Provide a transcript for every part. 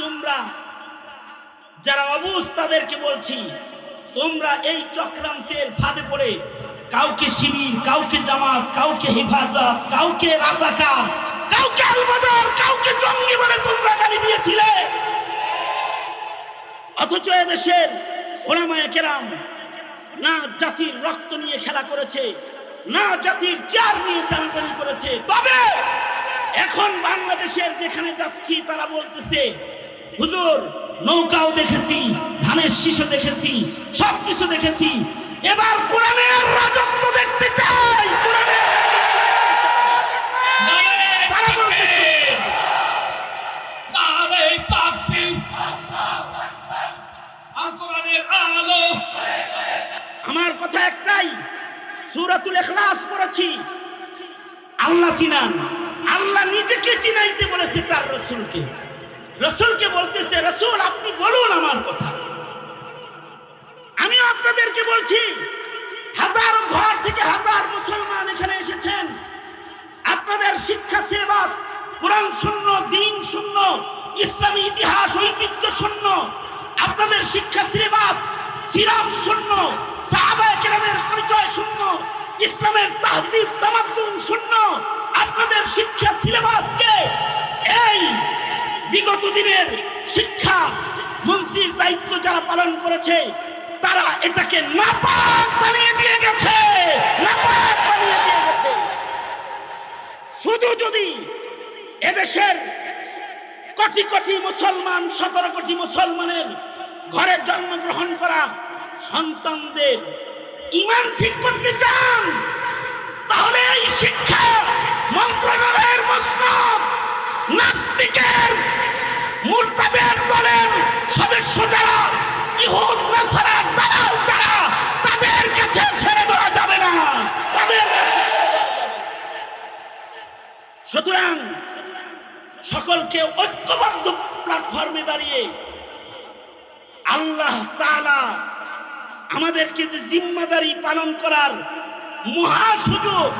তোমরা যারা অবুজ তাদেরকে বলছি, তোমরা এই চক্রান্তের ফাঁদে পড়ে কাউকে শিবির, কাউকে জামাত, কাউকে হেফাজত, কাউকে রাজাকার, কাউকে আলবদর কাউকে জঙ্গি বলে তোমরা গালি দিয়েছিলে। অথচ এদেশের ওলামায়ে কেরাম না জাতির রক্ত নিয়ে খেলা করেছে, না জাতির চার নিয়ে টানাটানি করেছে। তবে এখন বাংলাদেশের যেখানে যাচ্ছি, তারা বলতেছে হুজুর নৌকাও দেখেছি ধানের শীষও দেখেছি সবকিছু দেখেছি। এবার কোরআনের রাজত্ব দেখতে চাই কোরআনের আমার কথা একটাই সূরাতুল ইখলাস পড়েছি। আল্লাহ চিনান আল্লাহ নিজেকে চিনাইতে বলেছে তার রসুলকে। রসুলকে বলতেছে, রসুল, আপনি বলুন আমার কথা। আমি আপনাদেরকে বলছি, হাজার ঘর থেকে হাজার মুসলমান এখানে এসেছেন। আপনাদের শিক্ষা সিলেবাস কোরআন শূন্য, দিন শূন্য, ইসলামী ইতিহাস, ঐতিহ্য শূন্য, আপনাদের শিক্ষা সিলেবাস সিরাপ শূন্য, সাহাবায়ে কেরামের পরিচয় শূন্য, ইসলামের তাহজিব, তামাদ্দুন শূন্য, আপনাদের শিক্ষা সিলেবাসকে এই বিগত দিনের শিক্ষা মন্ত্রীর দায়িত্ব যারা পালন করেছে, তারা এটাকে নাপাক বানিয়ে দিয়ে গেছে। নাপাক বানিয়ে দিয়ে গেছে। শুধু যদি এদেশের কোটি কোটি মুসলমান, সতেরো কোটি মুসলমানের ঘরে জন্মগ্রহণ করা সন্তানদের ইমান ঠিক করতে চান, তাহলে এই শিক্ষা মন্ত্রণালয়ের মসনদ মুরতাদের দলের সদস্য যারা, ইহুদ, নাসারা, দালাল যারা, তাদের কাছে ছেড়ে দেওয়া যাবে না তাদের কাছে। সুতরাং সকলকে ঐক্যবদ্ধ প্ল্যাটফর্মে দাঁড়িয়ে আল্লাহ তাআলা আমাদেরকে যে জিম্মাদারি পালন করার মহা সুযোগ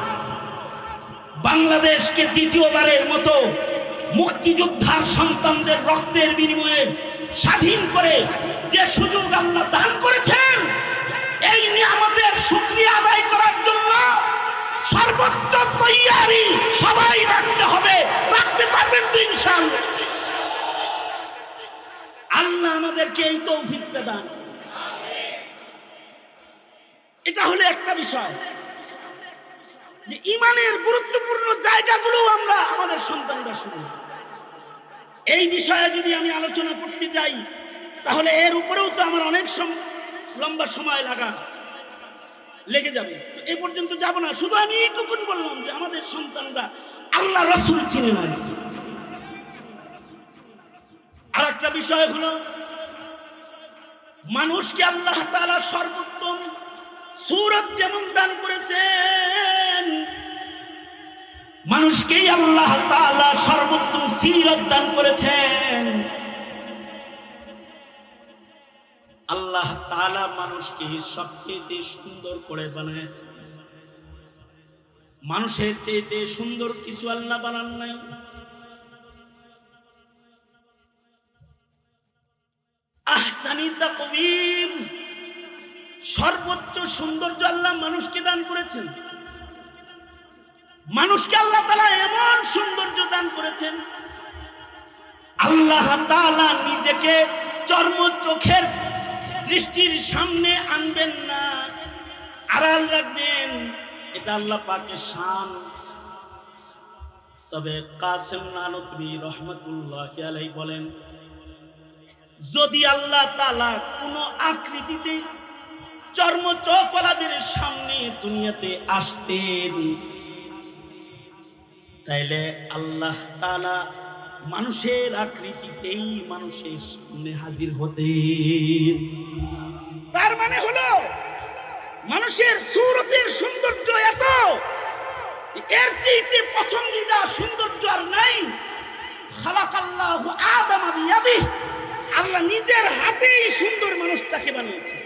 বাংলাদেশকে দ্বিতীয়বারের মতো মুক্তিযোদ্ধার সন্তানদের রক্তের বিনিময়ে স্বাধীন করে যে সুযোগ আল্লাহ দান করেছেন, এই নিয়ামতের শুকরিয়া আদায় করার জন্য সর্বোচ্চ তৈয়ারি সবাই রাখতে হবে। রাখতে পারবেন তো আল্লাহ আমাদেরকে এই তৌফিকটা দান। এটা হলো একটা বিষয়, যে ইমানের গুরুত্বপূর্ণ জায়গাগুলো আমরা আমাদের সন্তানরা শুনি এই বিষয়ে যদি আমি আলোচনা করতে যাই, তাহলে এর উপরেও তো আমার অনেক লম্বা সময় লাগা লেগে যাবে। তো এ পর্যন্ত যাব না। শুধু আমি এইটুকুন বললাম যে আমাদের সন্তানরা আল্লাহ রসুল চিনে না। আর একটা বিষয় হলো, মানুষকে আল্লাহ তাআলা সর্বোত্তম সুরত যেমন দান করেছেন মানুষকেই আল্লাহ তাআলা সর্বোত্তম সিরত দান করেছেন। আল্লাহ তাআলা মানুষকে সবচেয়ে সুন্দর করে বানিয়েছে মানুষের চেয়ে সুন্দর কিছু আল্লাহ বানান নাই। আহসানি তাকবীম সর্বোচ্চ সৌন্দর্য আল্লাহ মানুষকে দান করেছেন। মানুষকে আল্লাহ তালা এমন সৌন্দর্য দান করেছেন, আল্লাহ তাআলা নিজেকে চর্ম চোখের দৃষ্টির সামনে আনবেন না, আড়াল রাখবেন, এটা আল্লাহ পাকের শান। তবে কাসেম নানকবি রহমতুল্লাহ আলাই বলেন, যদি আল্লাহ তালা কোনো আকৃতিতে চর্ম চৌকলাদের সামনে দুনিয়াতে আসতেন তাইলে আল্লাহ তালা মানুষের আকৃতিতেই মানুষের সামনে হাজির হতে তার মানে হলো, মানুষের সুরতের সৌন্দর্য এত এর চেয়ে পছন্দিদা সৌন্দর্য আর নাই। খালাকাল্লাহু আদম বিয়াদিহি, আল্লাহ নিজের হাতেই সুন্দর মানুষটাকে বানিয়েছে।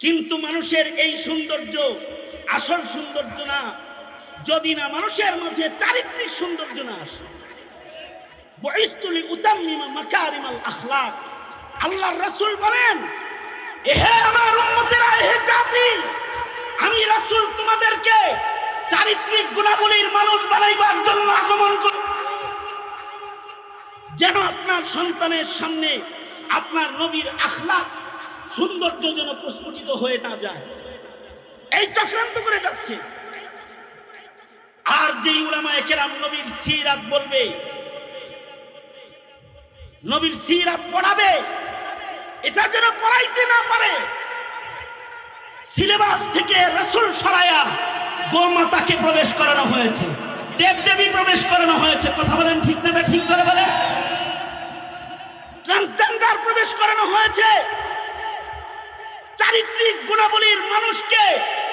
কিন্তু মানুষের এই সৌন্দর্য আসল সৌন্দর্য না যদি না মানুষের মাঝে চারিত্রিক সৌন্দর্য না আসে। বয়স্তুলি উতাম্মিমা মাকারিমাল আখলাক। আল্লাহর রাসূল বলেন, এহে আমার উম্মতেরা, এহে জাতি, আমি রাসূল তোমাদেরকে চারিত্রিক গুণাবলীর মানুষ বানাইবার জন্য আগমন করি যেন আপনার সন্তানের সামনে আপনার নবীর আখলাক সৌন্দর্য যেন প্রস্ফুটিত হয়ে না যায়। এই চক্রান্ত করে যাচ্ছে। আর যেই উলামায়ে কেরাম নবীর সিরাত বলবে, নবীর সিরাত পড়াবে, এটা যেন পড়াইতে না পারে। সিলেবাস থেকে রসুল সরায়া গোমাতাকে প্রবেশ করানো হয়েছে দেব দেবী প্রবেশ করানো হয়েছে। কথা বলেন ঠিক না ঠিক করে বলেন। ট্রান্সজেন্ডার প্রবেশ করানো হয়েছে। চারিত্রিক গুণাবলীর মানুষকে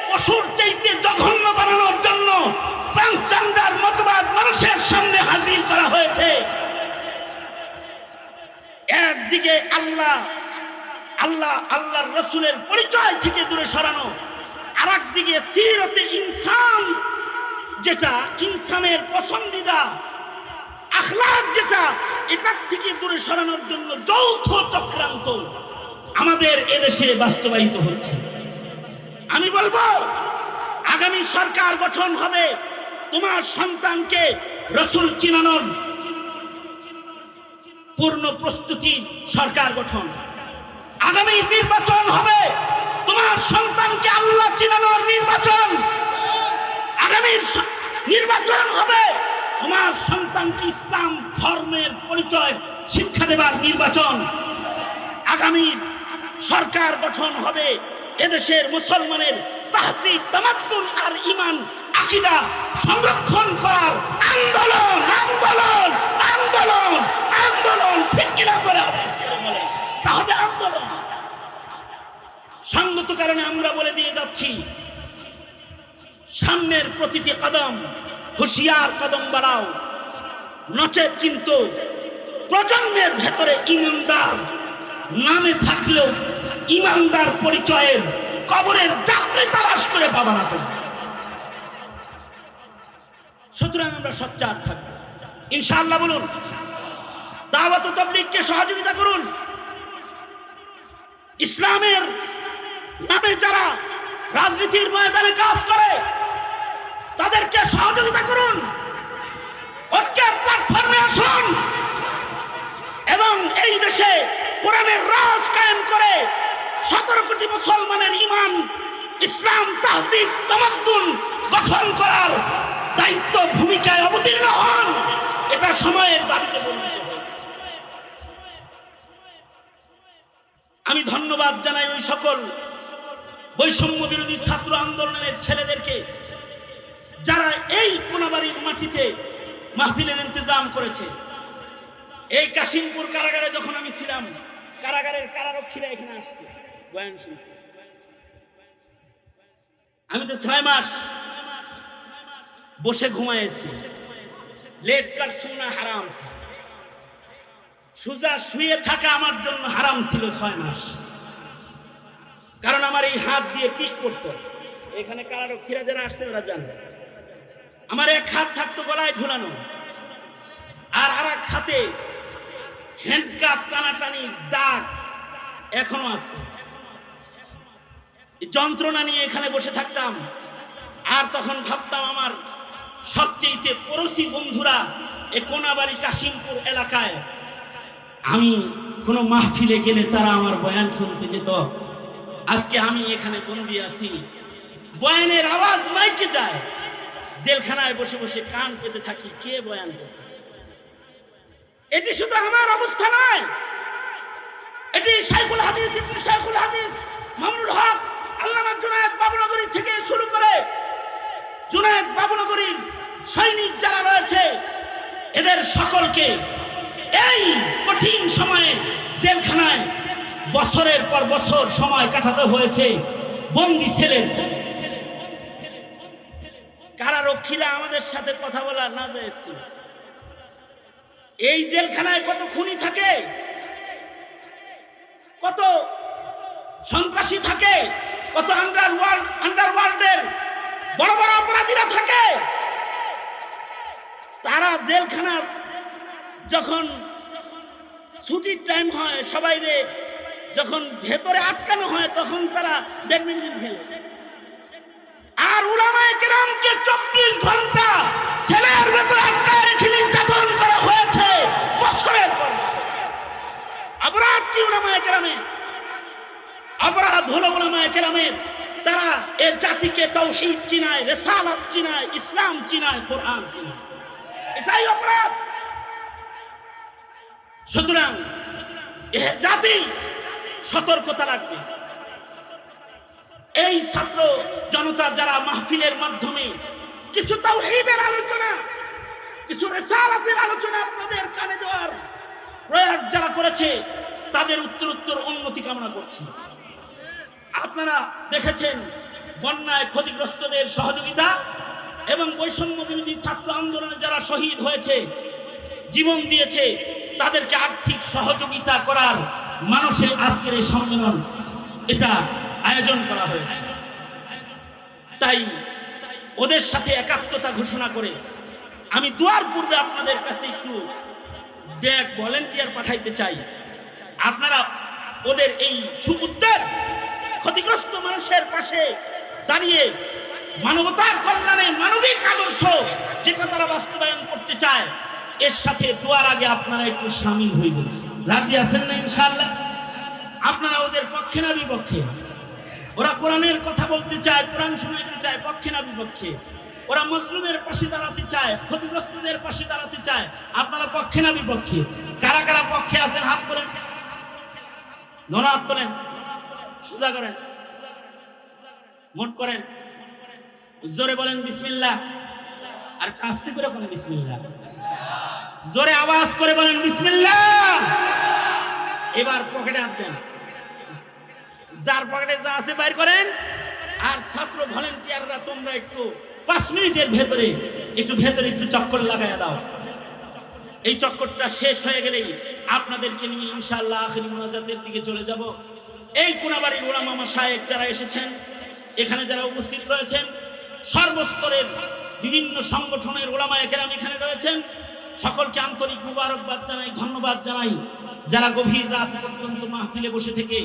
পশুর চাইতে জঘন্য বানানোর জন্য ট্রান্সজেন্ডার মতবাদ মানুষের সামনে হাজির করা হয়েছে। একদিকে আল্লাহ আল্লাহ, আল্লাহর রসুলের পরিচয় থেকে দূরে সরানো। আর একদিকে সিরতে ইনসান, যেটা ইনসানের পছন্দিদা আখলাক যেটা, এটার থেকে দূরে সরানোর জন্য যৌথ চক্রান্ত আমাদের এদেশে বাস্তবায়িত হচ্ছে আমি বলব, আগামী সরকার গঠন হবে তোমার সন্তানকে রসুল চিনানোর পূর্ণ প্রস্তুতি সরকার গঠন। আগামী নির্বাচন হবে। তোমার সন্তানকে আল্লাহ চিনানোর নির্বাচন। আগামীর স- নির্বাচন হবে। তোমার সন্তানকে ইসলাম ধর্মের পরিচয় শিক্ষা দেবার নির্বাচন। আগামী সরকার গঠন হবে। এদেশের মুসলমানের তাহসিব, তামাত্তুন আর ইমান আকিদা সংরক্ষণ করার আন্দোলন আন্দোলন আন্দোলন আন্দোলন, ঠিক কিনা করে হবে আজকে বলে। তা হবে আন্দোলন। সঙ্গত কারণে আমরা বলে দিয়ে যাচ্ছি, সামনের প্রতিটি কদম, হুঁশিয়ার কদম বাড়াও। নচেত কিন্তু প্রজন্মের ভেতরে ইমানদার নামে থাকলেও ইমানদার পরিচয়ের কবরের যাত্রী তালাশ করে পাবা না। সুতরাং আমরা সচ্চার থাকব। ইনশাআল্লাহ বলুন। দাওয়াত তাবলীগকে সহযোগিতা করুন। ইসলামের নামে যারা রাজনীতির ময়দানে কাজ করে, তাদেরকে সহযোগিতা করুন। ঐক্যের প্ল্যাটফর্মে আসুন। এবং এই দেশে কোরআনের রাজ কায়েম করে সতেরো কোটি মুসলমানের ইমান ইসলাম তাহজিব তামাদ্দুন গঠন করার দায়িত্ব ভূমিকায় অবতীর্ণ হন। এটা সময়ের দাবিতে আমি ধন্যবাদ জানাই ওই সকল বৈষম্য বিরোধী ছাত্র আন্দোলনের ছেলেদেরকে, যারা এই কোনাবাড়ির মাটিতে মাহফিলের ইন্তজাম করেছে। এই কাশিমপুর কারাগারে যখন আমি ছিলাম, কারাগারের কারারক্ষীরা এখানে আসছে। আমি তো ছয় মাস বসে ঘুমাইছি। লেট কাট শোনা হারাম। সুজা শুয়ে থাকা আমার জন্য হারাম ছিল ছয় মাস। কারণ আমার এই হাত দিয়ে পিক করতো। এখানে কারারক্ষীরা যারা আসছে ওরা জানে। আমার এক হাত থাকতো গলায় ঝুলানো। আর আর এক হাতে হ্যান্ডকাপ টানাটানি, দাগ এখনও আছে। যন্ত্রণা নিয়ে এখানে বসে থাকতাম। আর তখন ভাবতাম আমার সবচেয়ে পড়োশি বন্ধুরা এ কোনাবাড়ি কাশিমপুর এলাকায়, আমি কোনো মাহফিলে গেলে তারা আমার বয়ান শুনতে যেত। আজকে আমি এখানে বন্দি আছি। বয়ানের আওয়াজ মাইকে যায়। জেলখানায় বসে বসে কান পেতে থাকি, কে বয়ান এটি শুধু আমার অবস্থা নয়। এটি শাইখুল হাদিস, ইবনে শাইখুল হাদিস, মামুনুল হক, আল্লামা জুনায়েদ বাবুনগরী থেকে শুরু করে জুনায়েদ বাবুনগরীর সৈনিক যারা রয়েছে, এদের সকলকে এই কঠিন সময়ে জেলখানায় বছরের পর বছর সময় কাটাতে হয়েছে। বন্দি ছেলের কারারক্ষীরা আমাদের সাথে কথা বলা না যাচ্ছিল এই জেলখানায় কত খুনি থাকে? কত সন্ত্রাসী থাকে? কত আন্ডার ওয়ার্ল্ড আন্ডার ওয়ার্ল্ডের বড় বড় অপরাধীরা থাকে? তারা জেলখানার যখন ছুটির টাইম হয়, সবাই রে, যখন ভেতরে আটকানো হয়, তখন তারা ব্যাডমিন্টন খেলে। আর উলামায়ে কেরামকে চব্বিশ ঘণ্টা সেলের ভেতরে আটকায় রেখে নির্যাতন করা হয়েছে বছরের পর। অপরাধ কি উলামায়ে কেরামে অপরাধ হলো উলামায়ে কেরামের। তারা এ জাতিকে তৌহিদ চিনায়, রেসালাত চিনায়, ইসলাম চিনায়, কোরআন চিনায়। এটাই অপরাধ। সুতরাং জাতি সতর্কতা লাগবে এই ছাত্র জনতা যারা মাহফিলের মাধ্যমে কিছু তাওহীদের আলোচনা, কিছু রেসালাতের আলোচনা আপনাদের কানে দেওয়ার প্রয়াস যারা করেছে, তাদের উত্তর উত্তর উন্নতি কামনা করছি। আপনারা দেখেছেন বন্যায় ক্ষতিগ্রস্তদের সহযোগিতা এবং বৈষম্য বিরোধী ছাত্র আন্দোলনে যারা শহীদ হয়েছে, জীবন দিয়েছে, তাদেরকে আর্থিক সহযোগিতা করার মানুষের আজকের এই সম্মেলন, এটা আয়োজন করা হয়েছে। তাই ওদের সাথে একাত্মতা ঘোষণা করে আমি দুয়ার পূর্বে আপনাদের কাছে একটু ব্যাগ ভলেন্টিয়ার পাঠাইতে চাই। আপনারা ওদের এই সুউদ্যোগ ক্ষতিগ্রস্ত মানুষের পাশে দাঁড়িয়ে মানবতার কল্যাণে মানবিক আদর্শ যেটা তারা বাস্তবায়ন করতে চায়, এর সাথে দোয়ার আগে আপনারা একটু সামিল হইবেন রাজি আছেন না ইনশাআল্লাহ? আপনারা ওদের পক্ষে না বিপক্ষে? ওরা কোরআনের কথা বলতে চায়, কোরআন শোনাইতে চায়, পক্ষে না বিপক্ষে? ওরা মুসলিমের পাশে দাঁড়াতে চায়, ক্ষতিগ্রস্তদের পাশে দাঁড়াতে চায়, আপনারা পক্ষে না বিপক্ষে? কারা কারা পক্ষে আছেন? হাত তোলেন। ধন হাত তোলেন। সোজা করেন। মোট করেন। জোরে বলেন বিসমিল্লাহ। আর একটু আস্তে করে বলেন বিসমিল্লাহ। জোরে আওয়াজ করে বলেন বিসমিল্লাহ। এবার পকেটে হাত দেন। যার পকেটে যা আছে বাইর করেন। আর ছাত্র ভলেন্টিয়াররা তোমরা একটু পাঁচ মিনিটের ভেতরে, একটু ভেতরে একটু চক্কর লাগাইয়া দাও। এই চক্করটা শেষ হয়ে গেলেই আপনাদেরকে নিয়ে ইনশাআল্লাহ আখেরি মোনাজাতের দিকে চলে যাব। এই কোনাবাড়ির ওলামা মাসায়েক যারা এসেছেন, এখানে যারা উপস্থিত রয়েছেন সর্বস্তরের বিভিন্ন সংগঠনের ওলামা একেরাম এখানে রয়েছেন। সকলকে আন্তরিক মুবারকবাদ জানাই, ধন্যবাদ জানাই। যারা গভীর রাত পর্যন্ত মাহফিলে বসে থেকে